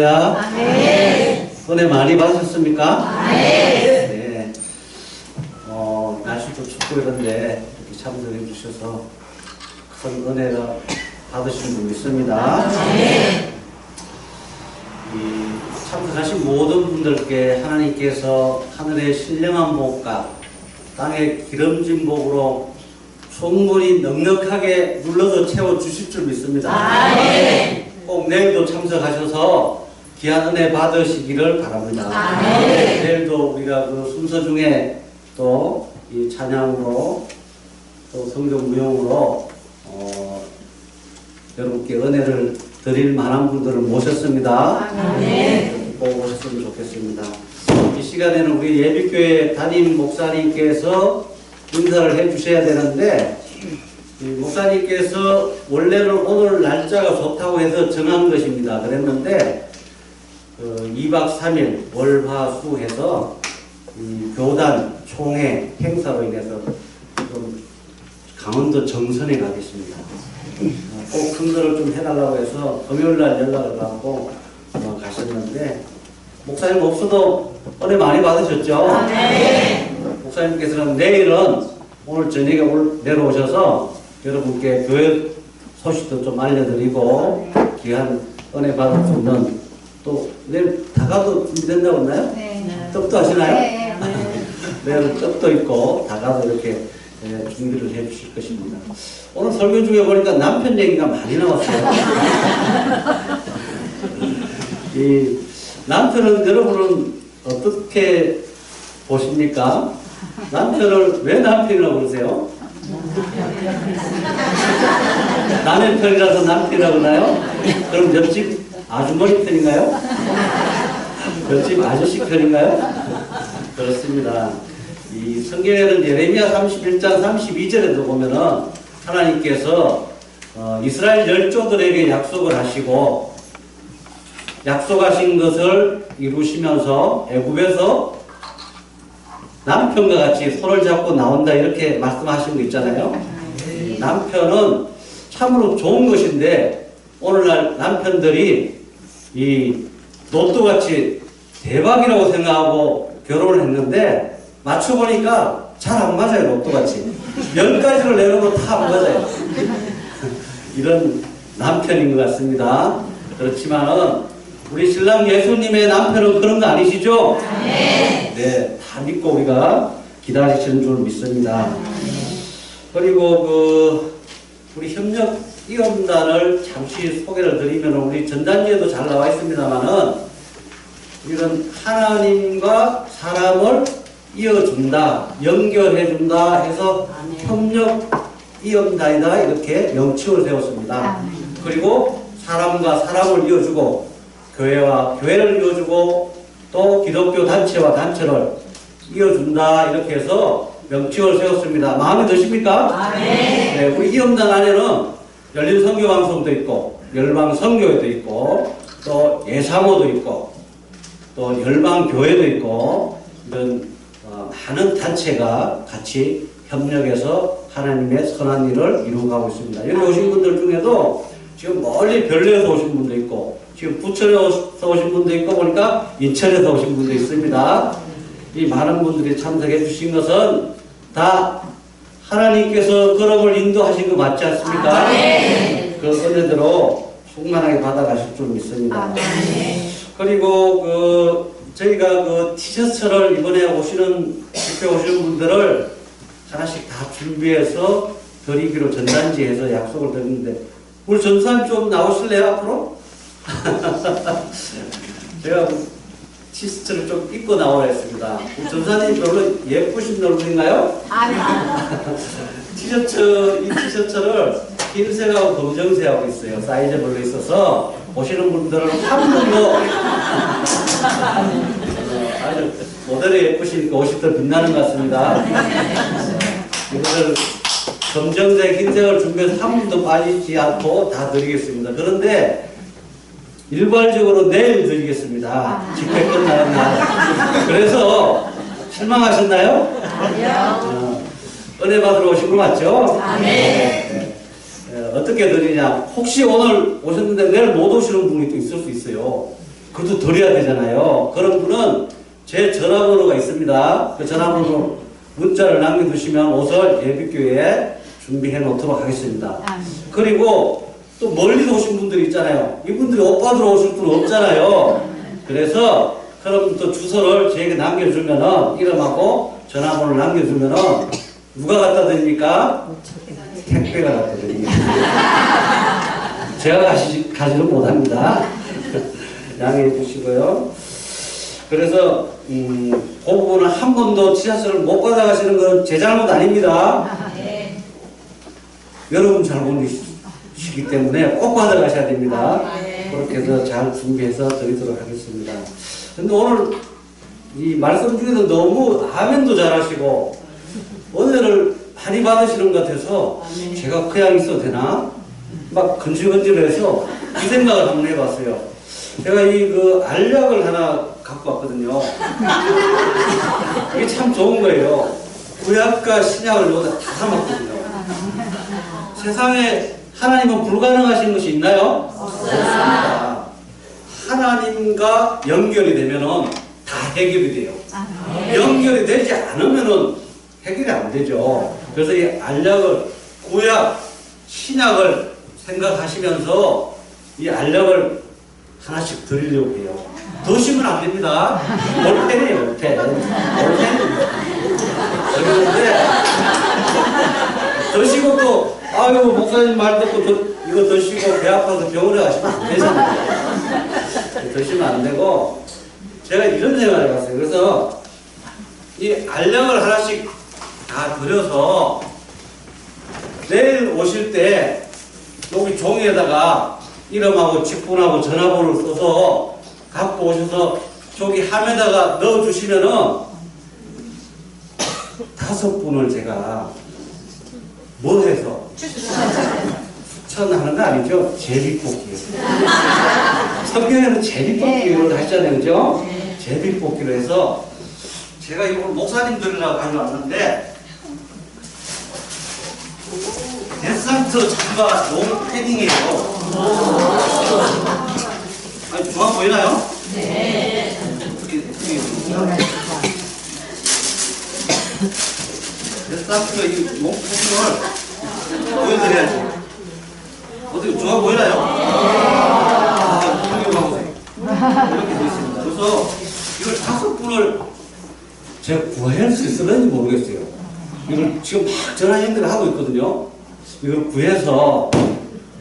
할렐루야. 은혜 많이 받으셨습니까? 네. 어, 날씨도 춥고 이런데 이렇게 참석해 주셔서 큰 은혜가 받으시는 분 있습니다. 이 참석하신 모든 분들께 하나님께서 하늘의 신령한 복과 땅의 기름진 복으로 충분히 넉넉하게 눌러서 채워 주실 줄 믿습니다. 꼭 내일도 참석하셔서 귀한 은혜 받으시기를 바랍니다. 내일도 우리가 그 순서 중에 또 이 찬양으로 또 성경 무용으로 어, 여러분께 은혜를 드릴 만한 분들을 모셨습니다. 꼭 오셨으면 좋겠습니다. 이 시간에는 우리 예비교회 담임 목사님께서 인사를 해 주셔야 되는데 이 목사님께서 원래는 오늘 날짜가 좋다고 해서 정한 것입니다. 그랬는데 그 2박 3일 월화수 해서 이 교단 총회 행사로 인해서 좀 강원도 정선에 가겠습니다. 어, 꼭 큰거를 좀 해달라고 해서 금요일 날 연락을 받고 어, 가셨는데 목사님 없어도 은혜 많이 받으셨죠? 목사님께서는 내일은 오늘 저녁에 올, 내려오셔서 여러분께 교회 소식도 좀 알려드리고 귀한 은혜 받을 수 있는 또 내일 다가도 준비된다고 했나요? 떡도 하시나요? 내일 떡도 있고 다가도 이렇게 예, 준비를 해 주실 것입니다. 오늘 설교 중에 보니까 남편 얘기가 많이 나왔어요. 이 남편은 여러분은 어떻게 보십니까? 남편을 왜 남편이라고 그러세요? 남의 편이라서 남편이라고 하나요? 그럼 옆집 아주머니 편인가요? 옆집 아저씨 편인가요? 그렇습니다. 이 성경에는 예레미야 31장 32절에도 보면은 하나님께서 어, 이스라엘 열조들에게 약속을 하시고 약속하신 것을 이루시면서 애굽에서 남편과 같이 손을 잡고 나온다 이렇게 말씀하신 거 있잖아요. 남편은 참으로 좋은 것인데 오늘날 남편들이 이 로또 같이 대박이라고 생각하고 결혼을 했는데 맞춰보니까 잘 안 맞아요 로또 같이 열 가지를 내놓고 다 안 맞아요. 이런 남편인 것 같습니다. 그렇지만은 우리 신랑 예수님의 남편은 그런 거 아니시죠? 네, 다 믿고 우리가 기다리시는 줄 믿습니다. 그리고 그 우리 협력 이원단을 잠시 소개를 드리면 우리 전단지에도 잘 나와 있습니다만은 이런 하나님과 사람을 이어준다, 연결해준다 해서 협력 이언단이다 이렇게 명칭을 세웠습니다. 그리고 사람과 사람을 이어주고 교회와 교회를 이어주고 또 기독교 단체와 단체를 이어준다 이렇게 해서 명칭을 세웠습니다. 마음에 드십니까? 네, 우리 이음단 안에는 열린 선교 방송도 있고 열방 선교회도 있고 또 예사모도 있고 또 열방 교회도 있고 이런 어, 많은 단체가 같이 협력해서 하나님의 선한 일을 이루어가고 있습니다. 여기 오신 분들 중에도 지금 멀리 별내에서 오신 분도 있고 지금 부천에서 오신 분도 있고 보니까 인천에서 오신 분도 있습니다. 이 많은 분들이 참석해 주신 것은 다 하나님께서 걸음을 인도하신 거 맞지 않습니까? 그 은혜대로 충만하게 받아가실 줄 믿습니다. 그리고 그 저희가 그 티셔츠를 이번에 오시는 집회 오시는 분들을 하나씩 다 준비해서 드리기로 전단지에서 약속을 드렸는데 우리 전사님 좀 나오실래요 앞으로? 제가 그 티셔츠를 좀 입고 나오라 했습니다. 전사님 별로 예쁘신 얼굴인가요? 티셔츠, 이 티셔츠를 흰색하고 검정색하고 있어요. 사이즈별로 있어서 오시는 분들은 한 분도 어, 아주 모델이 예쁘시니까 옷이 더 빛나는 것 같습니다. 이것을 검정색, 흰색을 준비해서 한 분도 빠지지 않고 다 드리겠습니다. 그런데 일괄적으로 내일 드리겠습니다. 집회 끝나는 날. 그래서 실망하셨나요? 어, 은혜 받으러 오신 거 맞죠? 네. 네. 어떻게 드리냐? 혹시 오늘 오셨는데 내일 못 오시는 분이 또 있을 수 있어요. 그것도 드려야 되잖아요. 그런 분은 제 전화번호가 있습니다. 그 전화번호 문자를 남겨두시면 옷을 예비교회에 준비해 놓도록 하겠습니다. 그리고 또 멀리서 오신 분들이 있잖아요. 이분들이 옷 받으러 오실 분 없잖아요. 그래서 그럼 또 주소를 저에게 남겨주면은 이름하고 전화번호를 남겨주면은 누가 갖다 드립니까? 택배가 갖다 드립니다. 제가 가시, 가지는 못합니다. 양해해 주시고요. 그래서 음, 그 부분은 한 번도 지하철을 못 받아가시는 건 제 잘못 아닙니다. 여러분 잘못이 시기 때문에 꼭 받아가셔야 됩니다. 그렇게 해서 잘 준비해서 드리도록 하겠습니다. 근데 오늘 이 말씀 중에서 너무 아멘도 잘하시고 은혜를 많이 받으시는 것 같아서 제가 그냥 있어도 되나? 막 건질건질해서 이 생각을 한번 해봤어요. 제가 이 그 알약을 하나 갖고 왔거든요. 이게 참 좋은 거예요. 구약과 신약을 여기다 다 담았거든요. 세상에 하나님은 불가능하신 것이 있나요? 없습니다. 하나님과 연결이 되면은 다 해결이 돼요. 연결이 되지 않으면은 해결이 안 되죠. 그래서 이 알약을 구약, 신약을 생각하시면서 이 알약을 하나씩 드리려고 해요. 드시면 안 됩니다. 올펜이에요, 올펜. 올펜입니다. 그런데 드시고 또 아유 목사님 말 듣고 드- 이거 드시고 배 아파서 병원에 가시면 안 되잖아요. 드시면 안 되고 제가 이런 생각을 해봤어요. 그래서 이 알약을 하나씩 다 드려서 내일 오실 때 여기 종이에다가 이름하고 직분하고 전화번호를 써서 갖고 오셔서 저기 함에다가 넣어 주시면은 다섯 분을 제가 뭐 해서 추천하는 거 아니죠? 제비뽑기요. 성경에는 제비뽑기를 하잖아요, 그죠? 제비뽑기로 해서 제가 이걸 목사님들이라고 가져왔는데 데스상트 잠바 롱 패딩이에요. 아니, 좋아 보이나요? 네. 데 스상트가 이 롱패딩을 보여드려야지. 어떻게 좋아 보이나요? 아, 훌륭하고 이렇게 되어 있습니다. 그래서 이걸 다섯 분을 제가 구할 수 있을는지 모르겠어요. 이걸 지금 막 전화 연결을 하고 있거든요. 이걸 구해서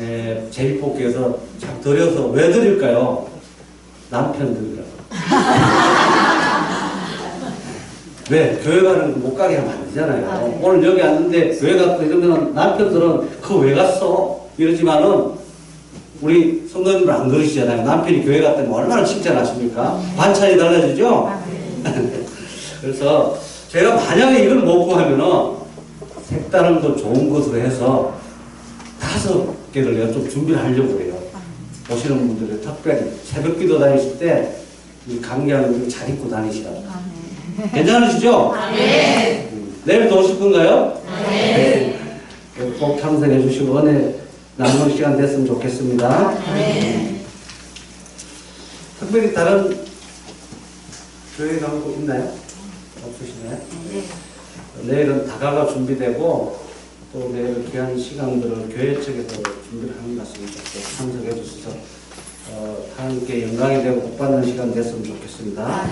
에, 제비뽑기에서 참 드려서 왜 드릴까요? 남편 드리라고. 왜? 교회 가는 거못 가게 하면 안 되잖아요. 아, 네. 오늘 여기 왔는데 교회 갔고 이러면 남편들은 그거 왜 갔어? 이러지만은 우리 성도님들 안 그러시잖아요. 남편이 교회 갔다면 얼마나 칭찬하십니까? 반찬이 달라지죠? 그래서 제가 만약에 이걸 못 구하면은 색다른 거 좋은 것으로 해서 다섯 개를 내가 좀 준비를 하려고 해요. 오시는 분들이 특별히 새벽 기도 다니실 때이 감기하는 거잘 입고 다니시라고. 괜찮으시죠? 네. 음, 내일도 오실 건가요? 네. 꼭 참석해 주시고 은혜 남는 시간 됐으면 좋겠습니다. 음. 특별히 다른 교회 거 있나요? 없으시나요? 내일은 다가가 준비되고 또 내일 귀한 시간들을 교회 측에서 준비를 하는 것 같습니다. 또 참석해 주셔서 어, 하나님께 영광이 되고 복 받는 시간 됐으면 좋겠습니다.